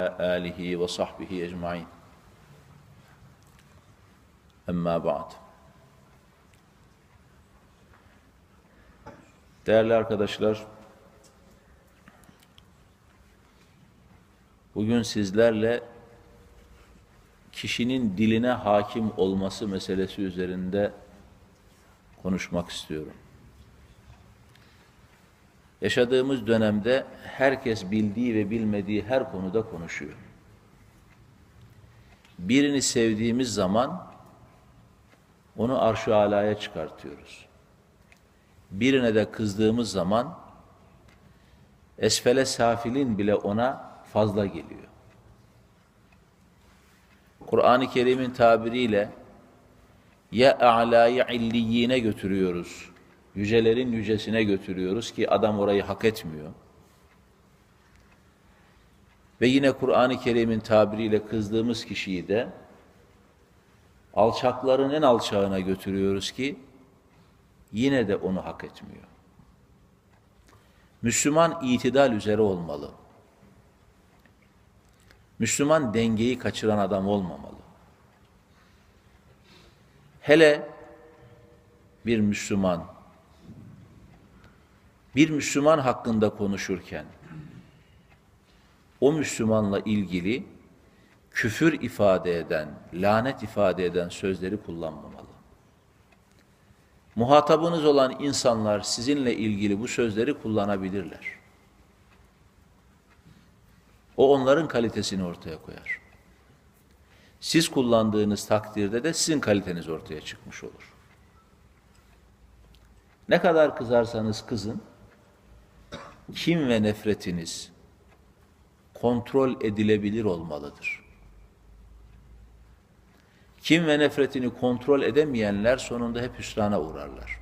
آله وصحبه أجمعين أما بعد Değerli arkadaşlar, bugün sizlerle kişinin diline hakim olması meselesi üzerinde konuşmak istiyorum. Yaşadığımız dönemde herkes bildiği ve bilmediği her konuda konuşuyor. Birini sevdiğimiz zaman onu arş-ı alaya çıkartıyoruz. Birine de kızdığımız zaman esfele safilin bile ona fazla geliyor. Kur'an-ı Kerim'in tabiriyle ya a'lâ'yı illiyine götürüyoruz. Yücelerin yücesine götürüyoruz ki adam orayı hak etmiyor. Ve yine Kur'an-ı Kerim'in tabiriyle kızdığımız kişiyi de alçakların en alçağına götürüyoruz ki yine de onu hak etmiyor. Müslüman itidal üzere olmalı. Müslüman dengeyi kaçıran adam olmamalı. Hele bir Müslüman bir Müslüman hakkında konuşurken o Müslümanla ilgili küfür ifade eden, lanet ifade eden sözleri kullanmamalı. Muhatabınız olan insanlar sizinle ilgili bu sözleri kullanabilirler. O onların kalitesini ortaya koyar. Siz kullandığınız takdirde de sizin kaliteniz ortaya çıkmış olur. Ne kadar kızarsanız kızın, kim ve nefretiniz kontrol edilebilir olmalıdır. Kim ve nefretini kontrol edemeyenler sonunda hep hüsrana uğrarlar.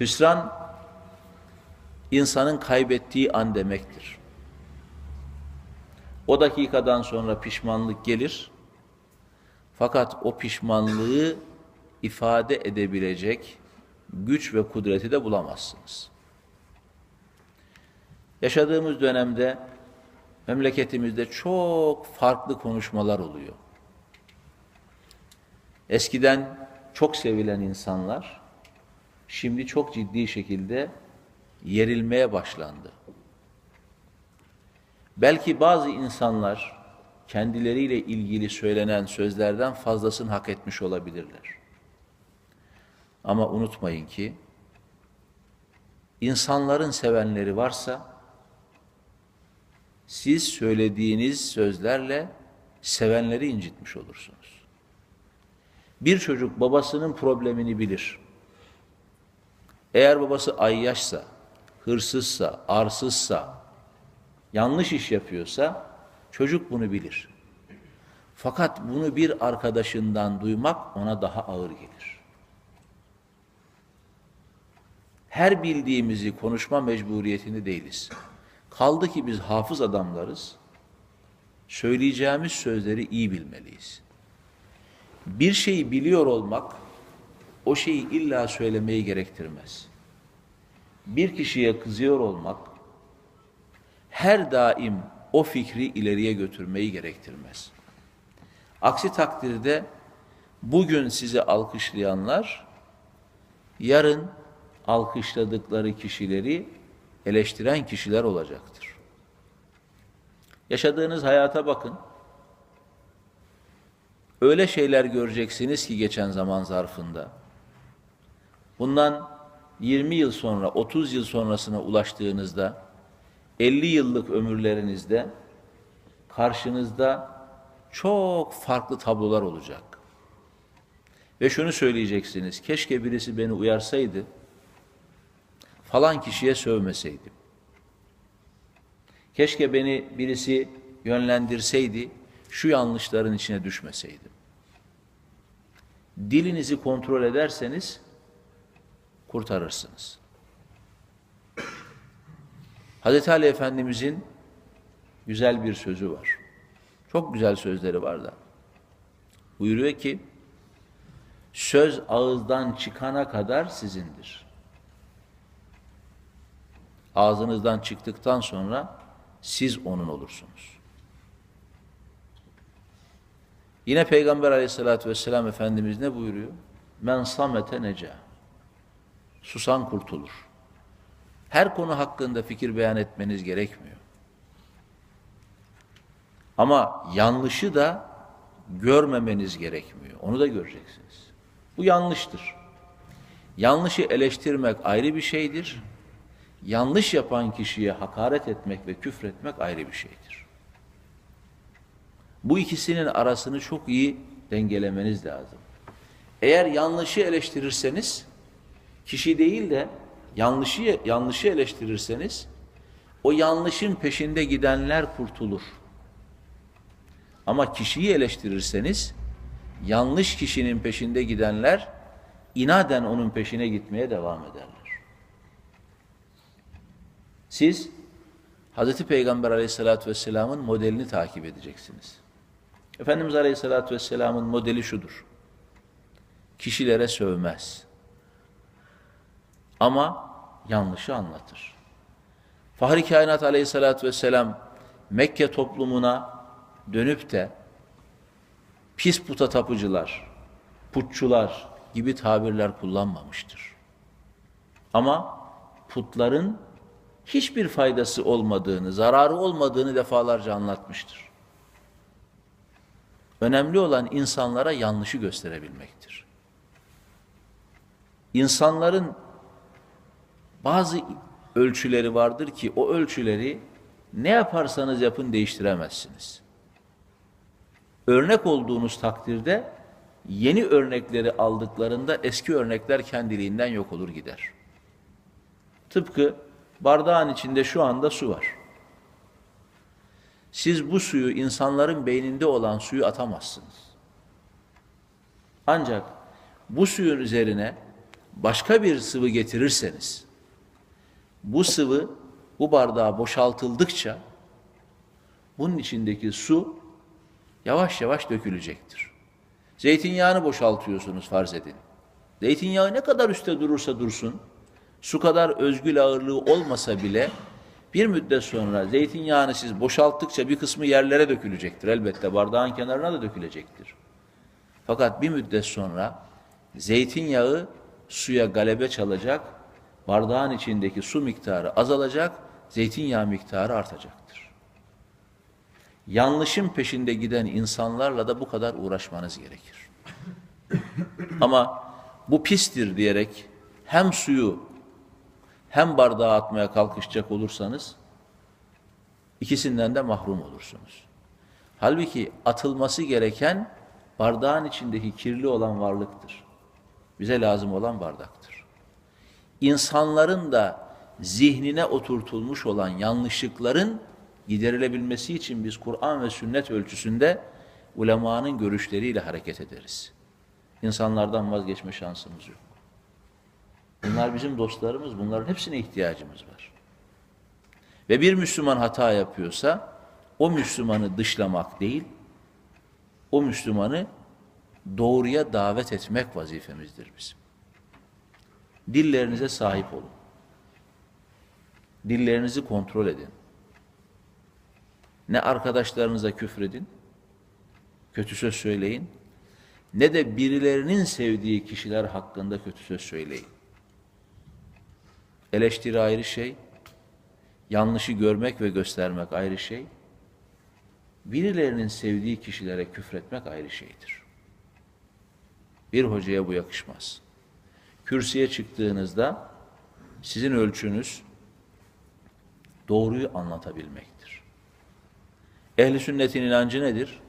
Hüsran, insanın kaybettiği an demektir. O dakikadan sonra pişmanlık gelir, fakat o pişmanlığı ifade edebilecek güç ve kudreti de bulamazsınız. Yaşadığımız dönemde memleketimizde çok farklı konuşmalar oluyor. Eskiden çok sevilen insanlar şimdi çok ciddi şekilde yerilmeye başlandı. Belki bazı insanlar kendileriyle ilgili söylenen sözlerden fazlasını hak etmiş olabilirler. Ama unutmayın ki insanların sevenleri varsa siz söylediğiniz sözlerle sevenleri incitmiş olursunuz. Bir çocuk babasının problemini bilir. Eğer babası ayyaşsa, hırsızsa, arsızsa, yanlış iş yapıyorsa çocuk bunu bilir. Fakat bunu bir arkadaşından duymak ona daha ağır gelir. Her bildiğimizi konuşma mecburiyetinde değiliz. Kaldı ki biz hafız adamlarız. Söyleyeceğimiz sözleri iyi bilmeliyiz. Bir şeyi biliyor olmak o şeyi illa söylemeyi gerektirmez. Bir kişiye kızıyor olmak her daim o fikri ileriye götürmeyi gerektirmez. Aksi takdirde bugün sizi alkışlayanlar yarın alkışladıkları kişileri eleştiren kişiler olacaktır. Yaşadığınız hayata bakın. Öyle şeyler göreceksiniz ki geçen zaman zarfında. Bundan 20 yıl sonra, 30 yıl sonrasına ulaştığınızda, 50 yıllık ömürlerinizde karşınızda çok farklı tablolar olacak. Ve şunu söyleyeceksiniz, keşke birisi beni uyarsaydı, falan kişiye sövmeseydim. Keşke beni birisi yönlendirseydi, şu yanlışların içine düşmeseydim. Dilinizi kontrol ederseniz kurtarırsınız. Hazreti Ali Efendimizin güzel bir sözü var. Çok güzel sözleri var da. Buyuruyor ki, söz ağızdan çıkana kadar sizindir. Ağzınızdan çıktıktan sonra siz onun olursunuz. Yine Peygamber aleyhissalatü vesselam Efendimiz ne buyuruyor? Men samete neca. Susan kurtulur. Her konu hakkında fikir beyan etmeniz gerekmiyor. Ama yanlışı da görmemeniz gerekmiyor. Onu da göreceksiniz. Bu yanlıştır. Yanlışı eleştirmek ayrı bir şeydir. Yanlış yapan kişiye hakaret etmek ve küfretmek ayrı bir şeydir. Bu ikisinin arasını çok iyi dengelemeniz lazım. Eğer yanlışı eleştirirseniz, kişi değil de yanlışı, yanlışı eleştirirseniz, o yanlışın peşinde gidenler kurtulur. Ama kişiyi eleştirirseniz, yanlış kişinin peşinde gidenler, inaden onun peşine gitmeye devam ederler. Siz, Hz. Peygamber aleyhissalatü vesselamın modelini takip edeceksiniz. Efendimiz aleyhissalatü vesselamın modeli şudur. Kişilere sövmez. Ama yanlışı anlatır. Fahri Kainat aleyhissalatü vesselam Mekke toplumuna dönüp de pis puta tapıcılar, putçular gibi tabirler kullanmamıştır. Ama putların hiçbir faydası olmadığını, zararı olmadığını defalarca anlatmıştır. Önemli olan insanlara yanlışı gösterebilmektir. İnsanların bazı ölçüleri vardır ki o ölçüleri ne yaparsanız yapın değiştiremezsiniz. Örnek olduğunuz takdirde yeni örnekleri aldıklarında eski örnekler kendiliğinden yok olur gider. Tıpkı bardağın içinde şu anda su var. Siz bu suyu insanların beyninde olan suyu atamazsınız. Ancak bu suyun üzerine başka bir sıvı getirirseniz bu sıvı bu bardağa boşaltıldıkça bunun içindeki su yavaş yavaş dökülecektir. Zeytinyağını boşaltıyorsunuz farz edin. Zeytinyağı ne kadar üstte durursa dursun, su kadar özgül ağırlığı olmasa bile bir müddet sonra zeytinyağını siz boşalttıkça bir kısmı yerlere dökülecektir. Elbette bardağın kenarına da dökülecektir. Fakat bir müddet sonra zeytinyağı suya galebe çalacak, bardağın içindeki su miktarı azalacak, zeytinyağı miktarı artacaktır. Yanlışın peşinde giden insanlarla da bu kadar uğraşmanız gerekir. Ama bu pistir diyerek hem suyu hem bardağa atmaya kalkışacak olursanız ikisinden de mahrum olursunuz. Halbuki atılması gereken bardağın içindeki kirli olan varlıktır. Bize lazım olan bardaktır. İnsanların da zihnine oturtulmuş olan yanlışlıkların giderilebilmesi için biz Kur'an ve sünnet ölçüsünde ulemanın görüşleriyle hareket ederiz. İnsanlardan vazgeçme şansımız yok. Bunlar bizim dostlarımız, bunların hepsine ihtiyacımız var. Ve bir Müslüman hata yapıyorsa, o Müslümanı dışlamak değil, o Müslümanı doğruya davet etmek vazifemizdir bizim. Dillerinize sahip olun. Dillerinizi kontrol edin. Ne arkadaşlarınıza küfredin, kötü söz söyleyin, ne de birilerinin sevdiği kişiler hakkında kötü söz söyleyin. Eleştiri ayrı şey, yanlışı görmek ve göstermek ayrı şey, birilerinin sevdiği kişilere küfretmek ayrı şeydir. Bir hocaya bu yakışmaz. Kürsüye çıktığınızda sizin ölçünüz doğruyu anlatabilmektir. Ehli sünnetin inancı nedir?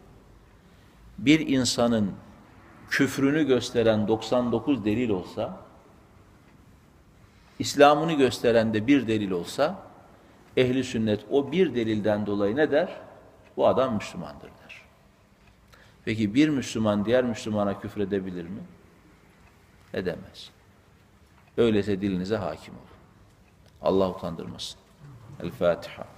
Bir insanın küfrünü gösteren 99 delil olsa, İslam'ını gösteren de bir delil olsa, ehli sünnet o bir delilden dolayı ne der? Bu adam Müslümandır der. Peki bir Müslüman diğer Müslümana küfredebilir mi? Edemez. Öyleyse dilinize hakim olun. Allah utandırmasın. El Fatiha.